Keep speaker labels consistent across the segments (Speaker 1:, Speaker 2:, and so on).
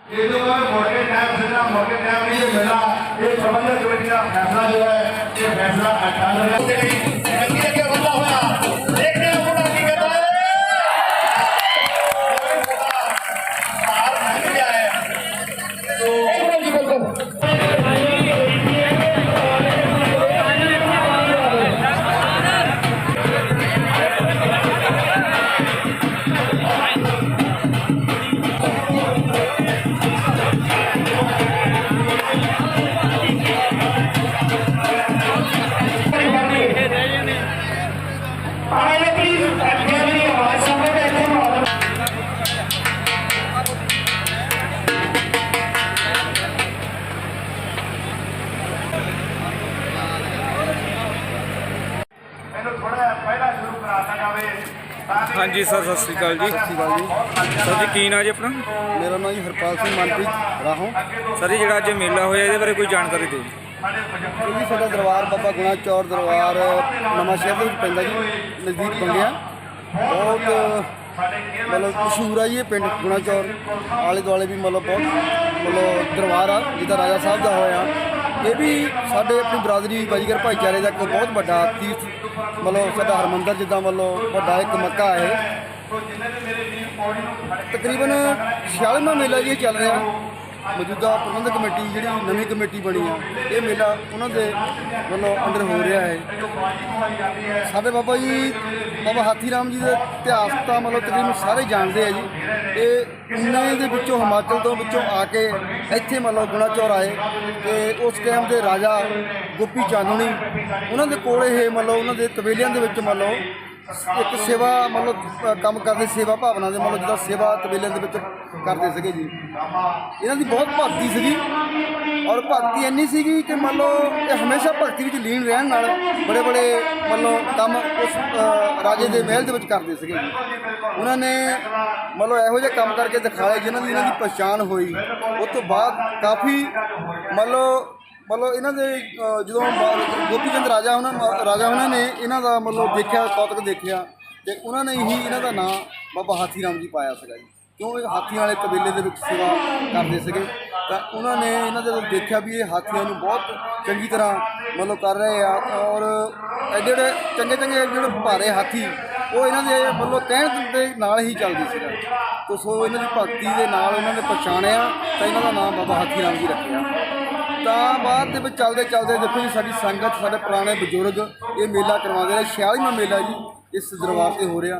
Speaker 1: ਇਹਦੇ ਬਾਰੇ ਮੋਟੇ ਟਾਈਮ ਸਿੱਧਾ ਮੋਟੇ ਟਾਈਮ ਨਹੀਂ ਇਹ ਮੇਰਾ ਇਹ ਪ੍ਰਬੰਧਕ ਕਮੇਟੀ ਦਾ ਫੈਸਲਾ ਜੋ ਹੈ, ਇਹ ਫੈਸਲਾ ਅਟਲ ਰਿਹਾ।
Speaker 2: ਹਾਂਜੀ ਸਰ ਸਤਿ ਸ੍ਰੀ ਅਕਾਲ ਜੀ।
Speaker 3: ਸਤਿ ਸ਼੍ਰੀ ਅਕਾਲ ਜੀ।
Speaker 2: ਸਰ ਜੀ ਕੀ ਨਾਂ ਜੀ ਆਪਣਾ?
Speaker 3: ਮੇਰਾ ਨਾਮ ਜੀ ਹਰਪਾਲ ਸਿੰਘ ਮਨਪ੍ਰੀਤ ਰਾਹੋਂ।
Speaker 2: ਸਰ ਜੀ ਜਿਹੜਾ ਅੱਜ ਮੇਲਾ ਹੋਇਆ ਇਹਦੇ ਬਾਰੇ ਕੋਈ ਜਾਣਕਾਰੀ ਦਿਓ ਜੀ।
Speaker 3: ਇਹ ਜੀ ਸਾਡਾ ਦਰਬਾਰ ਬਾਬਾ ਗੁਣਾ ਚੌਰ ਦਰਬਾਰ ਨਵਾਂ ਸ਼ਹਿਰ ਦੇ ਵਿੱਚ ਪੈਂਦਾ ਜੀ, ਨਜ਼ਦੀਕ ਬੰਗਿਆ ਬਹੁਤ, ਮਤਲਬ ਮਸ਼ਹੂਰ ਆ ਜੀ ਇਹ ਪਿੰਡ ਗੁਣਾ ਚੌਰ। ਆਲੇ ਦੁਆਲੇ ਵੀ ਮਤਲਬ ਬਹੁਤ, ਮਤਲਬ ਦਰਬਾਰ ਆ ਜਿਹਦਾ ਰਾਜਾ ਸਾਹਿਬ ਦਾ ਹੋਇਆ। ਇਹ ਵੀ ਸਾਡੇ ਆਪਣੀ ਬਰਾਦਰੀ ਬਾਜੀਗਰ ਭਾਈਚਾਰੇ ਦਾ ਇੱਕ ਬਹੁਤ ਵੱਡਾ ਤੀਰਥ, ਮਤਲਬ ਸਾਡਾ ਹਰਮੰਦਰ ਜਿੱਦਾਂ ਮਤਲਬ ਵੱਡਾ ਇੱਕ ਮੱਕਾ ਹੈ ਤਕਰੀਬਨ 46ਵਾਂ ਮੇਲਾ ਜੀ ਇਹ ਚੱਲ ਰਿਹਾ। ਮੌਜੂਦਾ ਪ੍ਰਬੰਧਕ ਕਮੇਟੀ ਜਿਹੜੀ ਨਵੀਂ ਕਮੇਟੀ ਬਣੀ ਆ, ਇਹ ਮੇਲਾ ਉਹਨਾਂ ਦੇ ਵੱਲੋਂ ਅੰਡਰ ਹੋ ਰਿਹਾ ਹੈ। ਸਾਡੇ ਬਾਬਾ ਜੀ, ਬਾਬਾ ਹਾਥੀ ਰਾਮ ਜੀ ਦੇ ਇਤਿਹਾਸ ਤਾਂ ਮਤਲਬ ਤਕਰੀਬਨ ਸਾਰੇ ਜਾਣਦੇ ਆ ਜੀ। ਇਹ ਉਨੇ ਦੇ ਵਿੱਚੋਂ ਹਿਮਾਚਲ ਤੋਂ ਵਿੱਚੋਂ ਆ ਕੇ ਇੱਥੇ ਮਤਲਬ ਗੁਣਾ ਚੌਰ ਆਏ ਤੇ ਉਸ ਟਾਈਮ ਦੇ ਰਾਜਾ ਗੋਪੀ ਚਾਂਦਣੀ ਉਹਨਾਂ ਦੇ ਕੋਲ ਇਹ ਮਤਲਬ ਉਹਨਾਂ ਦੇ ਤਬੇਲਿਆਂ ਦੇ ਵਿੱਚ ਮਤਲਬ ਇੱਕ ਸੇਵਾ ਮਤਲਬ ਕੰਮ ਕਰਦੇ ਸੇਵਾ ਭਾਵਨਾ ਦੇ ਮਤਲਬ ਜਿਹਦਾ ਸੇਵਾ ਤਬੇਲਿਆਂ ਦੇ ਵਿੱਚ ਕਰਦੇ ਸੀਗੇ ਜੀ। ਇਹਨਾਂ ਦੀ ਬਹੁਤ ਭਗਤੀ ਸੀਗੀ ਔਰ ਭਗਤੀ ਇੰਨੀ ਸੀਗੀ ਕਿ ਮੰਨ ਲਓ ਇਹ ਹਮੇਸ਼ਾ ਭਗਤੀ ਵਿੱਚ ਲੀਨ ਰਹਿਣ ਨਾਲ ਬੜੇ ਬੜੇ ਮੰਨ ਲਓ ਕੰਮ ਉਸ ਰਾਜੇ ਦੇ ਮਹਿਲ ਦੇ ਵਿੱਚ ਕਰਦੇ ਸੀਗੇ। ਉਹਨਾਂ ਨੇ ਮੰਨ ਲਓ ਇਹੋ ਜਿਹੇ ਕੰਮ ਕਰਕੇ ਦਿਖਾਏ ਜਿਨ੍ਹਾਂ ਦੀ ਇਹਨਾਂ ਦੀ ਪਛਾਣ ਹੋਈ। ਉਸ ਤੋਂ ਬਾਅਦ ਕਾਫੀ ਮੰਨ ਲਓ ਮਤਲਬ ਇਹਨਾਂ ਦੇ ਅ, ਜਦੋਂ ਬ- ਗੋਪੀ ਚੰਦ ਰਾਜਾ ਉਹਨਾਂ ਰਾਜਾ ਉਹਨਾਂ ਨੇ ਇਹਨਾਂ ਦਾ ਮਤਲਬ ਦੇਖਿਆ ਕੌਤਕ ਦੇਖਿਆ ਤੇ ਉਹਨਾਂ ਨੇ ਹੀ ਇਹਨਾਂ ਦਾ ਨਾਂ ਬਾਬਾ ਹਾਥੀ ਰਾਮ ਜੀ ਪਾਇਆ ਸੀਗਾ ਜੀ। ਕਿਉਂ ਇਹ ਹਾਥੀਆਂ ਵਾਲੇ ਕਬੀਲੇ ਦੇ ਵਿੱਚ ਸੇਵਾ ਕਰਦੇ ਸੀਗੇ? ਤਾਂ ਉਹਨਾਂ ਨੇ ਇਹਨਾਂ ਦੇ ਵਿੱਚ ਦੇਖਿਆ ਵੀ ਇਹ ਹਾਥੀਆਂ ਨੂੰ ਬਹੁਤ ਚੰਗੀ ਤਰ੍ਹਾਂ ਮਤਲਬ ਕਰ ਰਹੇ ਆ ਔਰ ਇਹ ਜਿਹੜੇ ਚੰਗੇ ਚੰਗੇ ਜਿਹੜੇ ਭਾਰੇ ਹਾਥੀ ਉਹ ਇਹਨਾਂ ਦੇ ਮਤਲਬ ਕਹਿਣ ਦੇ ਨਾਲ ਹੀ ਚੱਲਦੀ ਸੀਗਾ। ਤੋ ਸੋ ਇਹਨਾਂ ਦੀ ਭਗਤੀ ਦੇ ਨਾਲ ਉਹਨਾਂ ਨੇ ਪਛਾਣਿਆ ਤਾਂ ਇਹਨਾਂ ਦਾ ਨਾਮ ਬਾਬਾ ਹਾਥੀ ਰਾਮ ਜੀ ਰੱਖਿਆ। ਤਾਂ ਬਾਅਦ ਦੇ ਵਿੱਚ ਚੱਲਦੇ ਚੱਲਦੇ ਦੇਖੋ ਜੀ ਸਾਡੀ ਸੰਗਤ, ਸਾਡੇ ਪੁਰਾਣੇ ਬਜ਼ੁਰਗ ਇਹ ਮੇਲਾ ਕਰਵਾਉਂਦੇ ਰਹੇ 46ਵਾਂ ਮੇਲਾ ਜੀ ਇਸ ਦਰਬਾਰ ਤੇ ਹੋ ਰਿਹਾ।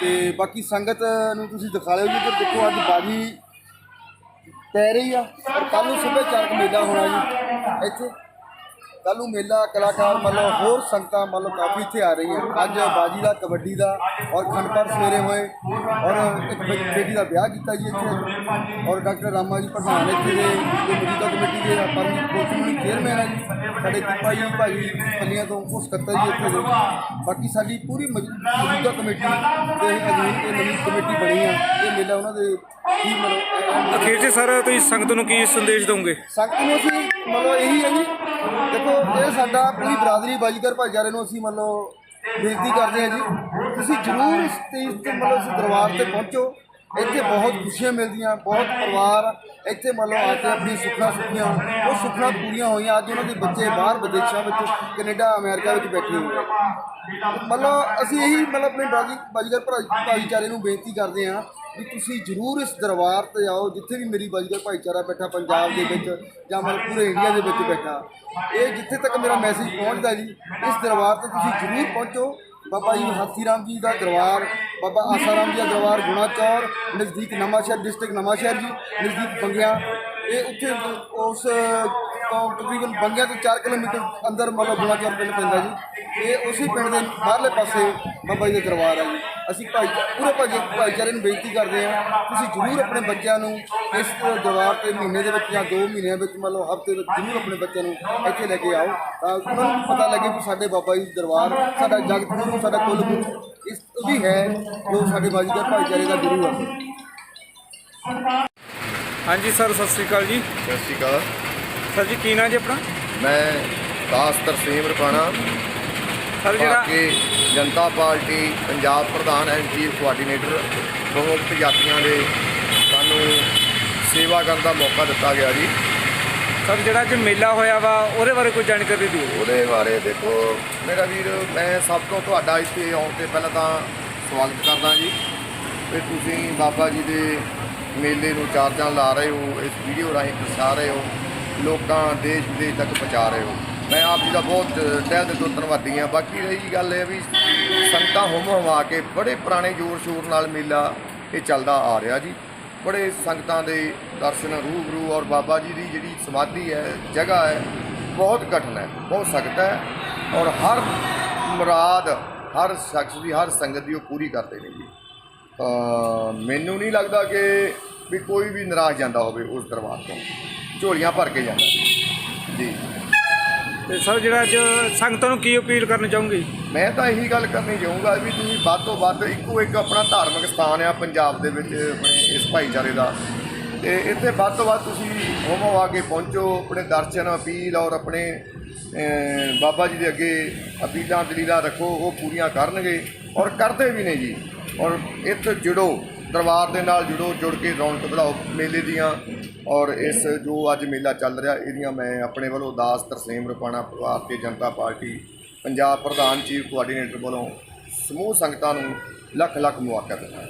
Speaker 3: ਤੇ ਬਾਕੀ ਸੰਗਤ ਨੂੰ ਤੁਸੀਂ ਦਿਖਾ ਲਿਓ ਜੀ ਕਿ ਦੇਖੋ ਅੱਜ ਬਾਜੀ ਪੈ ਰਹੀ ਆ ਪਰ ਕੱਲ ਨੂੰ ਸੱਭਿਆਚਾਰਕ ਮੇਲਾ ਹੋਣਾ ਜੀ। ਇੱਥੇ ਕੱਲ ਮੇਲਾ ਕਲਾਕਾਰ ਮਤਲਬ ਹੋਰ ਸੰਗਤਾਂ ਮਤਲਬ ਕਾਫੀ ਇੱਥੇ ਆ ਰਹੀਆਂ। ਅੱਜ ਬਾਜੀ ਦਾ ਕਬੱਡੀ ਦਾ ਔਰ ਖੰਡਪੜ ਸਵੇਰੇ ਹੋਏ ਔਰ ਇੱਕ ਬੇਟੀ ਦਾ ਵਿਆਹ ਕੀਤਾ ਜੀ ਇੱਥੇ ਔਰ ਡਾਕਟਰ ਰਾਮਾ ਜੀ ਪ੍ਰਧਾਨ ਇੱਥੇ ਦੇ ਜੋ ਮੌਜੂਦਾ ਕਮੇਟੀ ਦੇ ਪਰਮਜੀਤ ਕੋਚਮਣੀ ਚੇਅਰਮੈਨ ਹੈ ਜੀ। ਸਾਡੇ ਦੀਪਾ ਜੀ ਭਾਜੀ ਪੱਲੀਆਂ ਤੋਂ ਉਹ ਸਕੱਤਰ ਜੀ ਇੱਥੇ ਦੇ। ਬਾਕੀ ਸਾਡੀ ਪੂਰੀ ਮੌਜੂ- ਮੌਜੂਦਾ ਕਮੇਟੀ ਦੇ ਅਧੀਨ ਇਹ ਨਵੀਂ ਕਮੇਟੀ ਬਣੀ ਆ। ਇਹ ਮੇਲਾ ਉਹਨਾਂ ਦੇ ਕੀ ਮਤਲਬ
Speaker 2: ਅਖੀਰ 'ਚ ਸਰ ਤੁਸੀਂ ਸੰਗਤ ਨੂੰ ਕੀ ਸੰਦੇਸ਼ ਦਿਓਗੇ
Speaker 3: ਸੰਗਤ ਨੂੰ ਅਸੀਂ ਮਤਲਬ ਇਹੀ ਹੈ ਜੀ ਦੇਖੋ ਇਹ ਸਾਡਾ ਪੂਰੀ ਬਰਾਦਰੀ ਬਾਜੀਗਰ ਭਾਈਚਾਰੇ ਨੂੰ ਅਸੀਂ ਮਤਲਬ ਬੇਨਤੀ ਕਰਦੇ ਹਾਂ ਜੀ, ਤੁਸੀਂ ਜ਼ਰੂਰ ਇਸ ਤੇ ਮਤਲਬ ਇਸ ਦਰਬਾਰ ਤੇ ਪਹੁੰਚੋ। ਇੱਥੇ ਬਹੁਤ ਖੁਸ਼ੀਆਂ ਮਿਲਦੀਆਂ, ਬਹੁਤ ਪਰਿਵਾਰ ਇੱਥੇ ਮਤਲਬ ਆ ਕੇ ਆਪਣੀ ਸੁੱਖਾਂ ਸੁੱਖੀਆਂ ਉਹ ਸੁੱਖਾਂ ਪੂਰੀਆਂ ਹੋਈਆਂ, ਅੱਜ ਉਹਨਾਂ ਦੇ ਬੱਚੇ ਬਾਹਰ ਵਿਦੇਸ਼ਾਂ ਵਿੱਚ ਕੈਨੇਡਾ, ਅਮਰੀਕਾ ਵਿੱਚ ਬੈਠੇ ਹੋਏ ਮਤਲਬ ਅਸੀਂ ਇਹੀ ਮਤਲਬ ਆਪਣੇ ਬਾਜੀ, ਬਾਜੀਗਰ ਭਰਾ- ਭਾਈਚਾਰੇ ਨੂੰ ਬੇਨਤੀ ਕਰਦੇ ਹਾਂ ਵੀ ਤੁਸੀਂ ਜ਼ਰੂਰ ਇਸ ਦਰਬਾਰ ਤੇ ਆਓ, ਜਿੱਥੇ ਵੀ ਮੇਰੀ ਬਾਜੀਗਰ ਭਾਈਚਾਰਾ ਬੈਠਾ, ਪੰਜਾਬ ਦੇ ਵਿੱਚ ਜਾਂ ਮਤਲਬ ਪੂਰੇ ਇੰਡੀਆ ਦੇ ਵਿੱਚ ਬੈਠਾ। ਇਹ ਜਿੱਥੇ ਤੱਕ ਮੇਰਾ ਮੈਸੇਜ ਪਹੁੰਚਦਾ ਜੀ, ਇਸ ਦਰਬਾਰ ਤੇ ਤੁਸੀਂ ਜ਼ਰੂਰ ਪਹੁੰਚੋ। ਬਾਬਾ ਜੀ ਹਾਥੀ ਰਾਮ ਜੀ ਦਾ ਦਰਬਾਰ, ਬਾਬਾ ਆਸਾ ਰਾਮ ਜੀ ਦਾ ਦਰਬਾਰ ਗੁਣਾ ਚੌਰ, ਨਜ਼ਦੀਕ ਨਵਾਂਸ਼ਹਿਰ ਡਿਸਟ੍ਰਿਕਟ ਨਵਾਂਸ਼ਹਿਰ ਜੀ, ਨਜ਼ਦੀਕ ਬੰਗਿਆ। ਇਹ ਉੱਥੇ ਉਸ ਤੋਂ ਤਕਰੀਬਨ ਬੰਗਿਆ ਤੋਂ 4 ਕਿਲੋਮੀਟਰ ਅੰਦਰ ਮਤਲਬ ਗੁਣਾ ਚੌਰ ਪਿੰਡ ਪੈਂਦਾ ਜੀ। ਇਹ ਉਸੇ ਪਿੰਡ ਦੇ ਬਾਹਰਲੇ ਪਾਸੇ ਬਾਬਾ ਜੀ ਦਾ ਦਰਬਾਰ ਹੈ ਜੀ। ਅਸੀਂ ਭਾਈ ਪੂਰੇ ਭਾਈ ਭਾਈਚਾਰੇ ਨੂੰ ਬੇਨਤੀ ਕਰਦੇ ਹਾਂ ਤੁਸੀਂ ਜ਼ਰੂਰ ਆਪਣੇ ਬੱਚਿਆਂ ਨੂੰ ਇਸ ਦੀਵਾਰ ਤੇ ਮਹੀਨੇ ਦੇ ਵਿੱਚ ਜਾਂ 2 ਮਹੀਨਿਆਂ ਵਿੱਚ ਮੰਨ ਲਓ ਹਫ਼ਤੇ ਵਿੱਚ ਜ਼ਰੂਰ ਆਪਣੇ ਬੱਚਿਆਂ ਨੂੰ ਇੱਥੇ ਲੈ ਕੇ ਆਓ ਤਾਂ ਉਹਨਾਂ ਨੂੰ ਪਤਾ ਲੱਗੇ ਕਿ ਸਾਡੇ ਬਾਬਾ ਜੀ ਦਾ ਦਰਬਾਰ ਸਾਡਾ ਜਗਤ ਗੁਰੂ ਸਾਡਾ ਕੁੱਲ ਗੁਰੂ ਇਸ ਵੀ ਹੈ ਜੋ ਸਾਡੇ ਬਾਜੀ ਦਾ ਭਾਈਚਾਰੇ ਦਾ ਗੁਰੂ ਹੈ
Speaker 2: ਹਾਂਜੀ ਸਰ ਸਤਿ ਸ੍ਰੀ ਅਕਾਲ ਜੀ।
Speaker 4: ਸਤਿ ਸ਼੍ਰੀ ਅਕਾਲ।
Speaker 2: ਸਰ ਜੀ ਕੀ ਨਾਂ ਜੀ ਆਪਣਾ?
Speaker 4: ਮੈਂ ਦਾਸ ਤਰਸੀਮ ਰਪਾਣਾ
Speaker 2: ਸਰ ਜਿਹੜਾ
Speaker 4: ਜਨਤਾ ਪਾਰਟੀ ਪੰਜਾਬ ਪ੍ਰਧਾਨ ਐਂਡ ਚੀਫ ਕੋਆਰਡੀਨੇਟਰ ਬਹੁਤ ਯਾਤਰੀਆਂ ਦੇ ਸਾਨੂੰ ਸੇਵਾ ਕਰਨ ਦਾ ਮੌਕਾ ਦਿੱਤਾ ਗਿਆ ਜੀ।
Speaker 2: ਸਰ ਜਿਹੜਾ ਅੱਜ ਮੇਲਾ ਹੋਇਆ ਵਾ ਉਹਦੇ ਬਾਰੇ ਕੋਈ ਜਾਣਕਾਰੀ ਦਿਓ।
Speaker 4: ਉਹਦੇ ਬਾਰੇ ਦੇਖੋ ਮੇਰਾ ਵੀਰ ਮੈਂ ਸਭ ਤੋਂ ਤੁਹਾਡਾ ਇੱਥੇ ਆਉਣ ਤੇ ਪਹਿਲਾਂ ਤਾਂ ਸਵਾਗਤ ਕਰਦਾ ਜੀ। ਕਿ ਤੁਸੀਂ ਬਾਬਾ ਜੀ ਦੇ ਮੇਲੇ ਨੂੰ ਚਾਰ ਚਾਂਦ ਲਾ ਰਹੇ ਹੋ ਇਸ ਵੀਡੀਓ ਰਾਹੀਂ ਦਰਸਾ ਰਹੇ ਹੋ ਲੋਕਾਂ ਦੇਸ਼ ਵਿਦੇਸ਼ ਤੱਕ ਪਹੁੰਚਾ ਰਹੇ ਹੋ। ਮੈਂ ਆਪ ਜੀ ਦਾ ਬਹੁਤ ਤਹਿ ਦਿਲ ਤੋਂ ਧੰਨਵਾਦੀ ਹਾਂ। ਬਾਕੀ ਰਹੀ ਗੱਲ ਇਹ ਵੀ ਸੰਗਤਾਂ ਹੁਮ ਹਮਾ ਕੇ ਬੜੇ ਪੁਰਾਣੇ ਜ਼ੋਰ ਸ਼ੋਰ ਨਾਲ ਮੇਲਾ ਇਹ ਚੱਲਦਾ ਆ ਰਿਹਾ ਜੀ। ਬੜੇ ਸੰਗਤਾਂ ਦੇ ਦਰਸ਼ਨ ਰੂਬਰੂ ਔਰ ਬਾਬਾ ਜੀ ਦੀ ਜਿਹੜੀ ਸਮਾਧੀ ਹੈ, ਜਗ੍ਹਾ ਹੈ, ਬਹੁਤ ਕਠਿਨ ਹੈ, ਬਹੁਤ ਸਖਤ ਹੈ ਔਰ ਹਰ ਮੁਰਾਦ, ਹਰ ਸ਼ਖਸ ਦੀ, ਹਰ ਸੰਗਤ ਦੀ ਉਹ ਪੂਰੀ ਕਰਦੇ ਨੇ ਜੀ। ਮੈਨੂੰ ਨਹੀਂ ਲੱਗਦਾ ਕਿ ਵੀ ਕੋਈ ਵੀ ਨਿਰਾਸ਼ ਜਾਂਦਾ ਹੋਵੇ ਉਸ ਦਰਬਾਰ ਤੋਂ। ਝੋਲੀਆਂ ਭਰ ਕੇ ਜਾਂਦਾ ਜੀ।
Speaker 2: ਤੇ ਸਰ ਜਿਹੜਾ ਅੱਜ ਸੰਗਤਾਂ ਨੂੰ ਕੀ ਅਪੀਲ ਕਰਨੀ ਚਾਹੋਗੇ?
Speaker 4: ਮੈਂ ਤਾਂ ਇਹੀ ਗੱਲ ਕਰਨੀ ਚਾਹੂੰਗਾ ਵੀ ਤੁਸੀਂ ਵੱਧ ਤੋਂ ਵੱਧ ਇੱਕੋ ਇੱਕ ਆਪਣਾ ਧਾਰਮਿਕ ਸਥਾਨ ਆ ਪੰਜਾਬ ਦੇ ਵਿੱਚ ਆਪਣੇ ਇਸ ਭਾਈਚਾਰੇ ਦਾ। ਤੇ ਇੱਥੇ ਵੱਧ ਤੋਂ ਵੱਧ ਤੁਸੀਂ ਹੋਮੋ ਆ ਕੇ ਪਹੁੰਚੋ, ਆਪਣੇ ਦਰਸ਼ਨ, ਅਪੀਲ ਔਰ ਆਪਣੇ ਬਾਬਾ ਜੀ ਦੇ ਅੱਗੇ ਅਪੀਲਾਂ ਦਲੀਲਾਂ ਰੱਖੋ, ਉਹ ਪੂਰੀਆਂ ਕਰਨਗੇ ਔਰ ਕਰਦੇ ਵੀ ਨੇ ਜੀ। ਔਰ ਇੱਥੇ ਜੁੜੋ। ਦਰਬਾਰ ਦੇ ਨਾਲ ਜੁੜੋ, ਜੁੜ ਕੇ ਰੌਣਕ ਵਧਾਓ ਮੇਲੇ ਦੀਆਂ। ਔਰ ਇਸ ਜੋ ਅੱਜ ਮੇਲਾ ਚੱਲ ਰਿਹਾ, ਇਹਦੀਆਂ ਮੈਂ ਆਪਣੇ ਵੱਲੋਂ ਦਾਸ ਤਰਸੇਮ ਰੁਪਾਣਾ ਭਾਰਤੀ ਜਨਤਾ ਪਾਰਟੀ, ਪੰਜਾਬ ਪ੍ਰਧਾਨ ਚੀਫ ਕੋਆਰਡੀਨੇਟਰ ਵੱਲੋਂ ਸਮੂਹ ਸੰਗਤਾਂ ਨੂੰ ਲੱਖ ਲੱਖ ਮੁਬਾਰਕਾਂ ਦਿੰਦਾ ਹਾਂ।